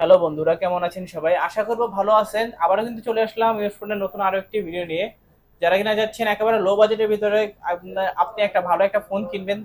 Hello বন্ধুরা, কেমন আছেন সবাই? আশা করব ভালো আছেন। আবারও কিন্তু চলে আসলাম ইউরফোনের নতুন আরও একটি ভিডিও নিয়ে। যারা কিনা যাচ্ছেন একেবারে লো বাজেটের ভিতরে, আপনি একটা ভালো একটা ফোন কিনবেন,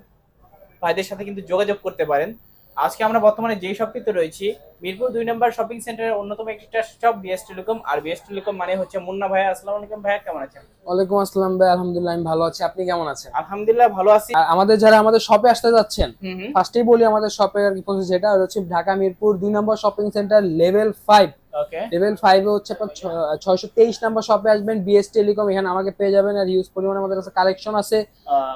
ভাইদের সাথে কিন্তু যোগাযোগ করতে পারেন। আজকে আমরা বর্তমানে যেই সব কিন্তু রয়েছি মিরপুর দুই নম্বর শপিং সেন্টারের অন্যতম একটা শপ বিএস টেলিকম আর বিএস টেলিকম মানে হচ্ছে মুন্না ভাইয়া আসসালামু আলাইকুম ভাইয়া কেমন আছেন? ওয়ালাইকুম আসসালাম ভাই আলহামদুলিল্লাহ আমি ভালো আছি। আপনি কেমন আছেন? আলহামদুলিল্লাহ ভালো আছি। আর আমাদের যারা আমাদের শপে আসতে যাচ্ছেন ফার্স্টেই বলি আমাদের শপে আর কি পৌঁছে যেটা হচ্ছে ঢাকা মিরপুর দুই নম্বর shopping centre level five okay level ফাইভে হচ্ছে আপনার ছয়শো তেইশ নম্বর শপে আসবেন বিএস টেলিকম এখানে আমাকে পেয়ে যাবেন আর ইউজ পরিমাণে আমাদের কাছে কালেকশন আছে।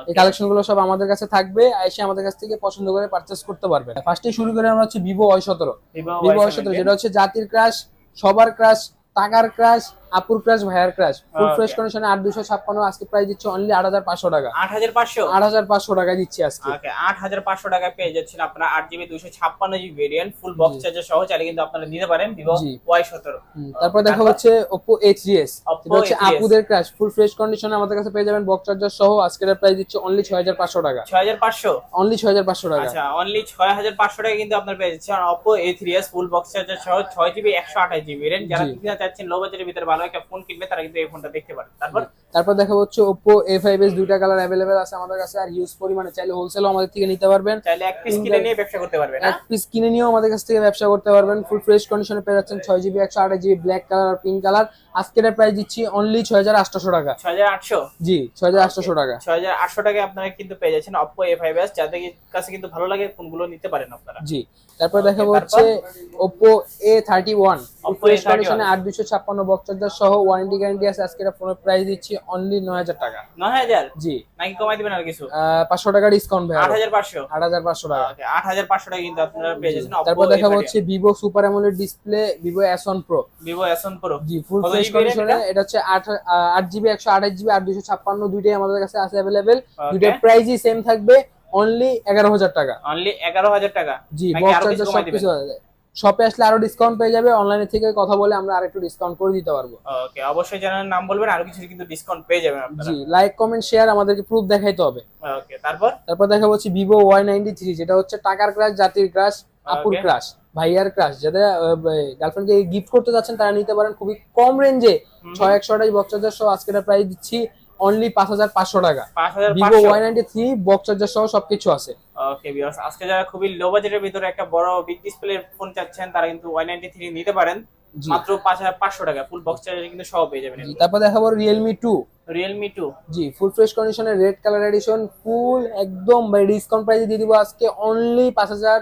এই কালেকশনগুলো সব আমাদের কাছে থাকবে এসে আমাদের কাছ থেকে পছন্দ করে পারচেস করতে পারবেন। ফার্স্টে শুরু করে আমরা হচ্ছে ভিভো ওয়াই সতেরো। ভিভো ওয়াই সূত্র যেটা হচ্ছে জাতির ক্রাশ সবার ক্রাশ টাকার ক্রাশ আপুর ক্রাশ ভাইয়ার ক্রাশ ফুল ফ্রেশ কন্ডিশনে আট দুশো ছাপ্পান্ন আজকে প্রাইস দিচ্ছে অনলি আট হাজার পাঁচশো টাকা। আট হাজার পাঁচশো? আট হাজার পাঁচশো টাকায় দিচ্ছি আজকে। ওকে আট হাজার পাঁচশো টাকায় পেয়ে যাচ্ছেন আপনারা আট জিবি দুশো ছাপ্পান্ন GB variant full box. Charger সহ চাইলে কিন্তু আপনারা নিতে পারেন ভিভো। ওয়াই সতেরো। তারপর দেখা? হচ্ছে Oppo A3s Oppo এটা হচ্ছে আপুদের ক্রাশ ফুল ফ্রেশ কন্ডিশনে আমাদের কাছে পেয়ে যাবেন বক্স চার্জার সহ আজকের প্রাইস দিচ্ছে অনলি ছয় হাজার পাঁচশো টাকা। ছয় হাজার পাঁচশো? অনলি ছয় হাজার পাঁচশো টাকা। আচ্ছা অনলি ছয় হাজার পাঁচশো টাকা কিন্তু আপনার পেয়ে যাচ্ছেন Oppo A three S full box charger সহ ছয় জিবি একশো আঠাশ জিবি ভেরিয়েন্ট যারা জি। কিনা চাচ্ছেন লো বাজেটের ভিতরে ভালো একটা ফোন কিনবে তারা কিন্তু এই ফোনটা দেখতে পারে। তারপর তারপর দেখা হচ্ছে Oppo A5s দুইটা কালার অ্যাভেলেবেল আছে আমাদের কাছে আর ইউজ পরিমাণে। চাইলে হোলসেলও আমাদের থেকে নিতে পারবেন। চাইলে এক পিস কিনে নিয়ে ব্যবসা করতে পারবেন এক পিস কিনে নিয়েও আমাদের কাছ থেকে ব্যবসা করতে পারবেন। ফুল ফ্রেশ কন্ডিশনে পেয়ে যাচ্ছেন ছয় জিবি একশো আঠাশ জিবি ব্ল্যাক কালার আর পিঙ্ক কালার আজকের প্রাইস দিচ্ছি অনলি ছয় হাজার আটশো টাকা। ছয় হাজার আটশো? জি ছয় হাজার আটশো টাকা। ছয় হাজার আটশো টাকায় আপনারা কিন্তু পেয়ে যাচ্ছেন অপো এ ফাইভ এস যাদের কাছে কিন্তু ভালো লাগে ফোনগুলো নিতে পারেন আপনারা। জি তারপর দেখা? হচ্ছে Oppo A31 Oppo fresh A31 কন্ডিশনে আট দুশো ছাপ্পান্ন বক্স চার্জার সহ ওয়ারেন্টি গ্যারান্টি আছে। আজকে ফোনের প্রাইস দিচ্ছি অনলি নয় হাজার টাকা। নয় হাজার? জি। নাকি কমাই দিবেন আর কিছু? পাঁচশো টাকা ডিসকাউন্ট ভাই আট হাজার পাঁচশো? আট হাজার পাঁচশো টাকা। ওকে আট হাজার পাঁচশো টাকা কিন্তু আপনারা পেয়ে যাচ্ছেন। তারপর দেখাবো হচ্ছে Vivo super AMOLED display Vivo S one pro Vivo S pro G full fresh কন্ডিশনে এটা? হচ্ছে আট আট জিবি একশো আঠাশ জিবি আর দুশো ছাপ্পান্ন দুইটাই আমাদের কাছে আছে অ্যাভেলেবেল. দুইটার প্রাইসই সেম থাকবে অনলি এগারো হাজার টাকা। অনলি এগারো হাজার টাকা? জি বক্স চার্জার কমাই দিবেন? সবকিছু শপে আসলে আরও ডিসকাউন্ট পেয়ে যাবে অনলাইনে থেকে কথা বলে আমরা আরেকটু ডিসকাউন্ট করে দিতে পারব। ওকে অবশ্যই চ্যানেলের নাম বলবেন আরও কিছু কিন্তু ডিসকাউন্ট পেয়ে যাবেন আপনারা। জি লাইক কমেন্ট শেয়ার আমাদেরকে প্রুফ দেখাইতে হবে। ওকে তারপর? তারপর দেখা হচ্ছে নাইনটি থ্রি যেটা হচ্ছে টাকার ক্রাশ জাতির ক্রাশ আপুর ক্রাশ ভাইয়ার ক্রাশ যারা গার্লফ্রেন্ডকে গিফট করতে যাচ্ছেন তারা নিতে পারেন খুবই কম রেঞ্জে ছয় একশো আঠাশ বক্স সহ আজকের প্রাইস দিচ্ছি। অনলি পাঁচ হাজার পাঁচশো টাকা। পাঁচ হাজার ভিভো থ্রি বক্স চার্জার সহ সবকিছু আছে। ওকে ভিউয়ার্স আজকে যারা খুবই লো বাজেটের ভিতরে একটা বড় বিগ ডিসপ্লে ফোন চাচ্ছেন তারা কিন্তু ওয়াই নাইনটি থ্রি নিতে পারেন। জি। মাত্র পাঁচ হাজার পাঁচশো টাকা ফুল বক্স চার্জার কিন্তু সহ পেয়ে যাবেন জি, তারপর দেখাবো Realme two Realme two G full fresh কন্ডিশনের রেড কালার এডিশন ফুল একদম বাই ডিসকাউন্ট প্রাইসে দিয়ে দিব আজকে অনলি পাঁচ হাজার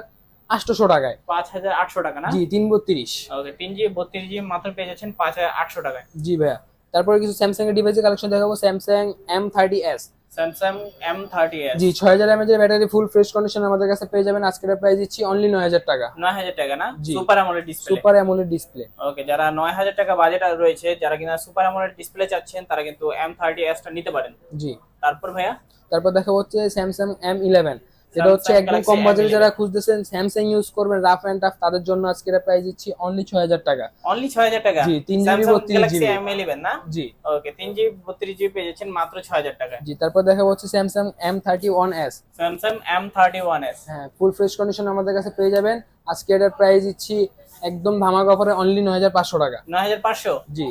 আটশোশো টাকায়। পাঁচ হাজার আটশো টাকা না? জি তিন বত্রিশ। ওকে তিন জিবি বত্রিশ জিবি মাত্র পেয়ে যাচ্ছেন পাঁচ হাজার আটশো টাকায়। জি ভাইয়া। তারপরে কিছু স্যামসাং এর ডিভাইসের কালেকশন দেখাবো Samsung M thirty S Samsung M thirty S G ছয় হাজার এমএচ এর ব্যাটারি ফুল ফ্রেশ কন্ডিশন আমাদের কাছে পেয়ে যাবেন। আজকের প্রাইস দিচ্ছি অনলি নয় হাজার টাকা। নয় হাজার টাকা না? Super AMOLED display super AMOLED display okay যারা নয় হাজার টাকা বাজেট রয়েছে যারা কিনা সুপার অ্যামোলেড ডিসপ্লে চাচ্ছেন তারা কিন্তু এম থার্টি এসটা নিতে পারেন। জি। তারপর ভাইয়া? তারপর দেখা হচ্ছে স্যামসাং এম ইলেভেন যেটা হচ্ছে একদম কম বাজেটে যারা খুঁজতেছেন স্যামসাং ইউজ করবেন রাফ অ্যান্ড টাফ তাদের জন্য আজকের প্রাইস দিচ্ছি অনলি ছয় হাজার টাকা। অনলি ছয় হাজার টাকা? জি, 3 GB Samsung 32 Galaxy GB M না? জি। ওকে তিন জিবি বত্রিশ জিবি পেয়ে যাচ্ছেন মাত্র ছয় হাজার টাকায়। জি তারপর দেখা হচ্ছে Samsung M thirty one S Samsung M thirty one S হ্যাঁ ফুল ফ্রেশ কন্ডিশন আমাদের কাছে পেয়ে যাবেন। আজকে এটার প্রাইস দিচ্ছি একদম ধামাকা অফারে অনলি নয় হাজার পাঁচশো টাকা। নয় হাজার পাঁচশো? জি।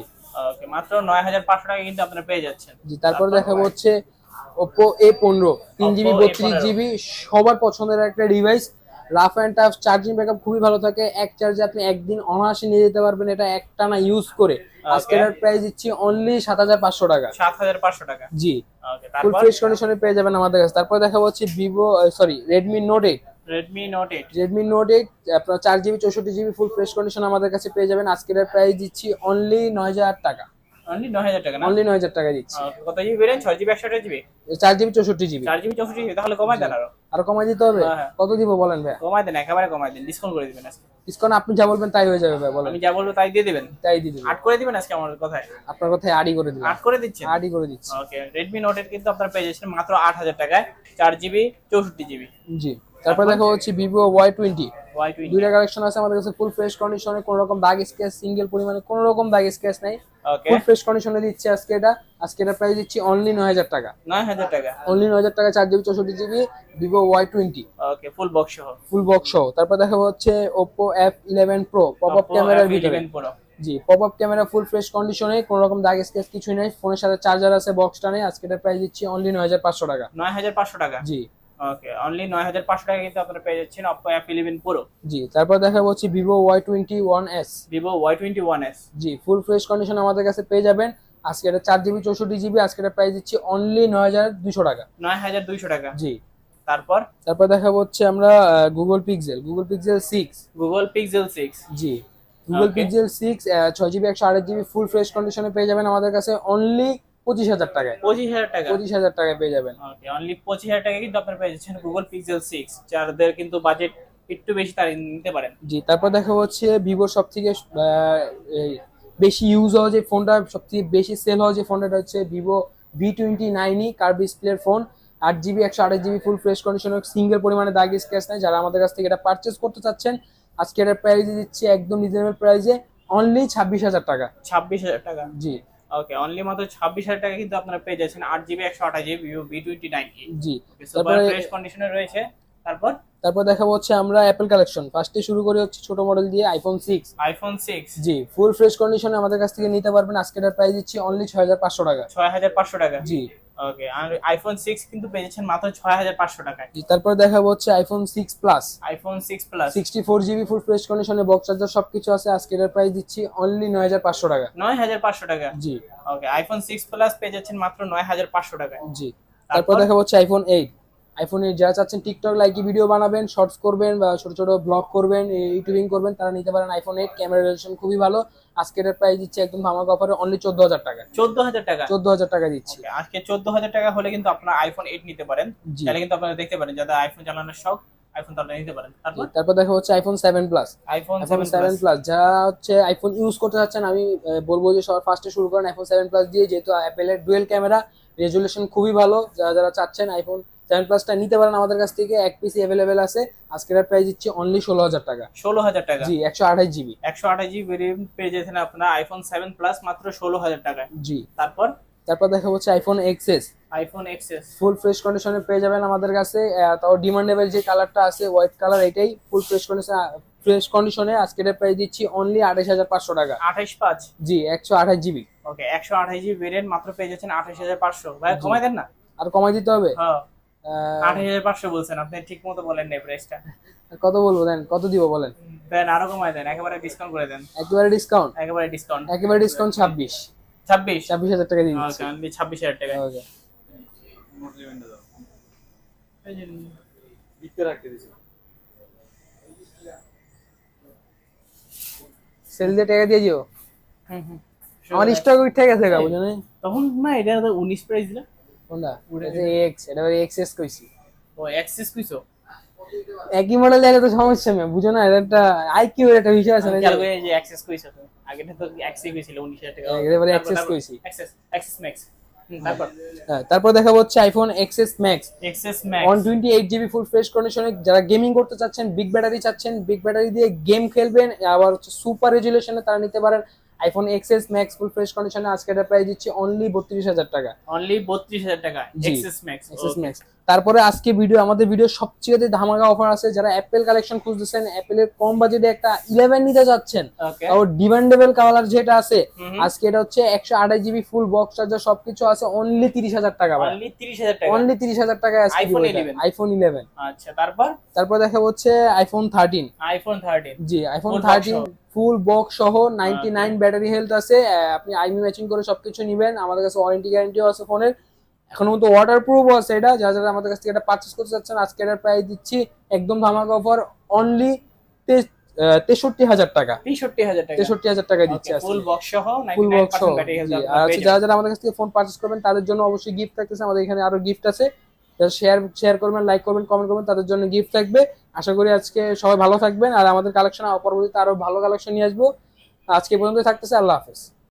ওকে মাত্র নয় হাজার পাঁচশো টাকা কিন্তু আপনারা পেয়ে যাচ্ছেন। জি তারপর তারপর দেখাবো হচ্ছে ওপো এ পনেরো তিন জিবি Oppo বত্রিশ A15 জিবি সবার পছন্দের একটা device rough and tough charging backup খুবই ভালো থাকে। এক চার্জে আপনি একদিন অনায়াসে নিয়ে যেতে পারবেন এটা একটানা ইউজ করে। আজকে এটার প্রাইস দিচ্ছি অনলি সাত হাজার পাঁচশো টাকা। সাত হাজার পাঁচশো টাকা। জি। ফুল ফ্রেশ কন্ডিশনে পেয়ে যাবেন আমাদের কাছে। তারপর দেখাবো হচ্ছে Vivo sorry Redmi note eight Redmi note eight Redmi note eight আপনার চার জিবি চৌষট্টি জিবি ফুল ফ্রেশ কন্ডিশন আমাদের কাছে পেয়ে যাবেন। আজকের প্রাইস দিচ্ছি অনলি নয় হাজার টাকা। অনলি টাকা না? অনলি টাকা দিচ্ছি। Okay, কত জিবি বেরেন ছয় জিবি একশো জিবি চার জিবি চৌষট্টি জিবি চার জিবি চৌষট্টি জিবি তাহলে কমাই দেন আরও। আরও কমাই দিতে হবে? হ্যাঁ, হ্যাঁ। কত দিব বলেন ভাই? কমাই দেন একেবারে কমাই দেন। ডিসকাউন্ট করে দিবেন আজকে। ডিসকাউন্ট আপনি যা বলবেন তাই হয়ে যাবে ভাই বলেন। আমি যা বলব তাই দিয়ে দিবেন? তাই দিয়ে দিবেন। আট করে দিবেন আজকে আমার কথায়? আপনার কথায় আড়ি করে আট করে দিচ্ছেন? আড়ি করে দিচ্ছি। ওকে কিন্তু আপনারা পেয়ে যাচ্ছেন মাত্র আট হাজার টাকায় চার জিবি চৌষট্টি জিবি জি। তারপর দেখা হচ্ছে ওয়াই টোয়েন্টি দুইটা কালেকশন আছে আমাদের কাছে ফুল ফ্রেশ কন্ডিশনে কোনো রকম দাগ স্কেচ সিঙ্গেল পরিমাণে কোনো রকম দাগ স্কেচ নাই। ফুল ফ্রেশ কন্ডিশনে দিচ্ছি আজকে এটা। আজকে এটা প্রাইস দিচ্ছি অনলি নয় হাজার টাকা। নয় হাজার টাকা। অনলি নয় হাজার টাকা চার জিবি চৌষট্টি GB Vivo Y twenty okay full box সহ। ফুল বক্স সহ। তারপর দেখাবো হচ্ছে F eleven pro pop up Oppo ক্যামেরার F11 ভিতরে। Pro জি pop up camera full fresh কন্ডিশনে কোনো রকম দাগ স্কেচ কিছুই নেই। ফোনের সাথে চার্জার আছে বক্সটা নেই। আজকে এটা প্রাইস দিচ্ছি অনলি নয় হাজার পাঁচশো টাকা। নয় হাজার পাঁচশো টাকা। জি। ওকে অনলি নয় হাজার পাঁচশো টাকা কিন্তু আপনারা পেয়ে যাচ্ছেন এফ ইলেভেন প্রো জি তারপর দেখাবো হচ্ছে Vivo Y one S G full fresh condition আমাদের কাছে পেয়ে যাবেন। আজকে এটা চার জিবি চৌষট্টি জিবি আজকে এটা প্রাইস দিচ্ছি অনলি নয় হাজার দুশো টাকা। নয় হাজার দুইশো টাকা। জি। তারপর? তারপর দেখাবো হচ্ছে আমরা Google Pixel Google Pixel six Google Pixel six G Google. Pixel six ছয় জিবি একশো আট জিবি ফুল ফ্রেশ কন্ডিশনে পেয়ে যাবেন আমাদের কাছে অনলি পঁচিশ হাজার টাকায়। পঁচিশ হাজার টাকা। পঁচিশ হাজার টাকায় পেয়ে যাবেন। অনলি পঁচিশ হাজার টাকা কিন্তু আপনারা পেয়ে যাচ্ছেন গুগল পিক্সেল সিক্স যাদের কিন্তু বাজেট একটু বেশি তারা নিতে পারেন। জি তারপর দেখা হচ্ছে ভিভোর সব থেকে বেশি ইউজ হওয়া যে ফোনটা সব থেকে বেশি সেল হওয়া যে ফোনটা হচ্ছে Vivo V twenty nine e কার ডিসপ্লের ফোন আট জিবি একশো আঠাশ জিবি ফুল ফ্রেশ কন্ডিশনে সিঙ্গেল পরিমাণে দাগ স্ক্র্যাচ নেই। যারা আমাদের কাছ থেকে এটা পারচেস করতে চাচ্ছেন আজকে এটা প্রাইসে দিচ্ছি একদম রিজনেবল প্রাইসে অনলি ছাব্বিশ হাজার টাকা। ছাব্বিশ হাজার টাকা। জি। ওকে অনলি মাত্র ছাব্বিশ হাজার টাকা কিন্তু আপনারা পেয়ে যাচ্ছেন 8 জিবি একশো আঠাশ GB Vivo V twenty nine G super তারপরে- ফ্রেশ কন্ডিশনে রয়েছে। তারপর? তারপর দেখাবো হচ্ছে আমরা অ্যাপল কালেকশন ফার্স্টে শুরু করি হচ্ছে ছোট মডেল দিয়ে iPhone six iPhone six G full fresh কন্ডিশনে আমাদের কাছ থেকে নিতে পারবেন। আজকের প্রাইস দিচ্ছি অনলি ছয় হাজার পাঁচশো টাকা। ছয় হাজার পাঁচশো টাকা। জি। ওকে আর আইফোন সিক্স কিন্তু পেয়েছেন মাত্র ছয় হাজার পাঁচশো টাকায়। জি তারপর দেখাবো হচ্ছে iPhone six plus iPhone six plus sixty four GB full fresh কন্ডিশনে বক্স চার্জার সবকিছু আছে আজকে এর প্রাইস দিচ্ছি অনলি নয় হাজার পাঁচশো টাকা। নয় হাজার পাঁচশো টাকা? জি। ওকে আইফোন সিক্স প্লাস পেয়ে যাচ্ছেন মাত্র নয় হাজার পাঁচশো টাকায়। জি। তারপর? দেখা হচ্ছে আইফোন এইট আইফোন যারা চাচ্ছেন টিকটক লাইকি ভিডিও বানাবেন শর্টস করবেন বা ছোট ছোট ব্লগ করবেন ইউটিউবিং করবেন তারা নিতে পারেন আইফোন এইট ক্যামেরা রেজলিউশন খুবই ভালো। আজকে এটার প্রাইস দিচ্ছে একদম ধামাকা অফারে অনলি চোদ্দ হাজার টাকা। চোদ্দ হাজার টাকা? চোদ্দ হাজার টাকা দিচ্ছি। আজকে চোদ্দ হাজার টাকা হলে কিন্তু আপনারা আইফোন এইট নিতে পারেন। তাহলে কিন্তু আপনারা দেখতে পারেন যাদের আইফোন চালানোর শখ আইফোন নিতে পারেন। তারপর? দেখা হচ্ছে iPhone seven plus iPhone seven plus যারা হচ্ছে আইফোন ইউজ করতে চাচ্ছেন আমি বলব যে সবার ফার্স্টে শুরু করেন আইফোন সেভেন প্লাস দিয়ে যেহেতু অ্যাপেলের ডুয়েল ক্যামেরা রেজুলেশন খুবই ভালো। যারা যারা চাচ্ছেন আইফোন সেভেন প্লাসটা নিতে পারেন আমাদের কাছ থেকে। এক পিস অ্যাভেলেবেল আছে। আজকের প্রাইস দিচ্ছি অনলি ষোলো হাজার টাকা। ষোলো হাজার টাকা। জি একশো আঠাশ জিবি একশো আঠাশ জিবি ভেরিয়েন্ট পেয়ে যেতেন আপনারা আইফোন সেভেন প্লাস মাত্র ষোলো হাজার টাকায়। জি। তারপর? তারপর দেখা হচ্ছে iPhone XS iPhone XS full fresh কন্ডিশনে পেয়ে যাবেন আমাদের কাছে। তাও ডিমান্ডেবল যে কালারটা আছে হোয়াইট কালার এটাই ফুল ফ্রেশ কন্ডিশন ফ্রেশ কন্ডিশনে আজকের প্রাইস দিচ্ছি অনলি আঠাশ হাজার পাঁচশো টাকা। আঠাশ পাঁচ? জি একশো আঠাশ জিবি ওকে একশো আঠাশ জিবি ভেরিয়েন্ট মাত্র পেয়ে যাচ্ছেন আঠাশ হাজার পাঁচশো। ভাই। কমাই দেন না? আর কমাই দিতে হবে? হ্যাঁ। হাজার পাঁচশো বলছেন আপনি ঠিক মতো বলেন না প্রাইসটা কত বলব দেন? কত দিব বলেন? দেন আরও কমাই দেন একেবারে ডিসকাউন্ট করে দেন। একেবারে ডিসকাউন্ট একেবারে ডিসকাউন্ট একেবারে ডিসকাউন্ট ছাব্বিশ। ছাব্বিশ? ছাব্বিশ হাজার টাকা দিয়ে দিচ্ছি ছাব্বিশ হাজার টাকা. সেল দিয়ে টাকা দিয়ে দিও? আমার স্টক উঠে গেছে গা বুঝো তখন না এটা উনিশ প্রাইস দিলা কোনটা? উঠে এক্স এটা এক্সএস কইছি। ও অ্যাক্সেস কইছো? একই মডেল দেখে তো সমস্যা নেই বুঝো না এটা একটা আইকিউ এর একটা বিষয় আছে না খেয়াল করে যে কইছো তো। আগেটা তো অ্যাক্সেস কইছিল উনিশ হাজার টাকা। একেবারে access কইছি। ম্যাক্স তারপর? হ্যাঁ, তারপর দেখাবো হচ্ছে iPhone XS max one max twenty eight GB full fresh কন্ডিশনে যারা গেমিং করতে চাচ্ছেন বিগ ব্যাটারি চাচ্ছেন বিগ ব্যাটারি দিয়ে গেম খেলবেন আবার হচ্ছে সুপার রেজুলেশনে তারা নিতে পারেন। IPhone XS max full fresh কন্ডিশনে আজকে এটা প্রাইস দিচ্ছি অনলি বত্রিশ হাজার টাকা। অনলি বত্রিশ হাজার টাকা X S max XS max তারপরে আজকে ভিডিও আমাদের ভিডিও সবচেয়ে ধামাকা অফার আছে যারা অ্যাপেল কালেকশন খুঁজতেছেন অ্যাপেলের কম বাজেটে একটা ইলেভেন নিতে যাচ্ছেন। তাও ডিমান্ডেবল কালার যেটা আছে আজকে এটা হচ্ছে একশো আঠাশ জিবি ফুল বক্স চার্জার সবকিছু আছে অনলি তিরিশ হাজার টাকা অনলি তিরিশ হাজার টাকা। আজকে iPhone দিব এটা। 11 আইফোন ইলেভেন আচ্ছা তারপর? তারপর দেখা হচ্ছে iPhone thirteen iPhone thirteen G iPhone thirteen full box সহ। নাইনটি নাইন ব্যাটারি হেলথ আছে। আপনি আইমি ম্যাচিং করে সবকিছু নিবেন। আমাদের কাছে ওয়ারেন্টি গ্যারান্টিও আছে ফোনের এখন মতো ওয়াটার প্রুফও আছে এটা। যারা যারা আমাদের কাছ থেকে এটা পারচেস করতে চাচ্ছেন আজকে এটার প্রাইস দিচ্ছি একদম ধামাকা অফার অনলি তেষট্টি হাজার টাকা। তেষট্টি হাজার টাকা। তেষট্টি হাজার টাকা দিচ্ছি ফুল বক্স সহ ফুল বক্স সহ। ব্যাটারি জি, আর যারা যারা আমাদের কাছ থেকে ফোন পারচেস করবেন তাদের জন্য অবশ্যই গিফট থাকতেছে। আমাদের এখানে আরও গিফট আছে। শেয়ার শেয়ার করবেন লাইক করবেন কমেন্ট করবেন তাদের জন্য গিফট থাকবে। আশা করি আজকে সবাই ভালো থাকবেন। আর আমাদের কালেকশন পরবর্তীতে আরও ভালো কালেকশন নিয়ে আসব। আজকে পর্যন্ত থাকতেছে। আল্লাহ হাফেজ।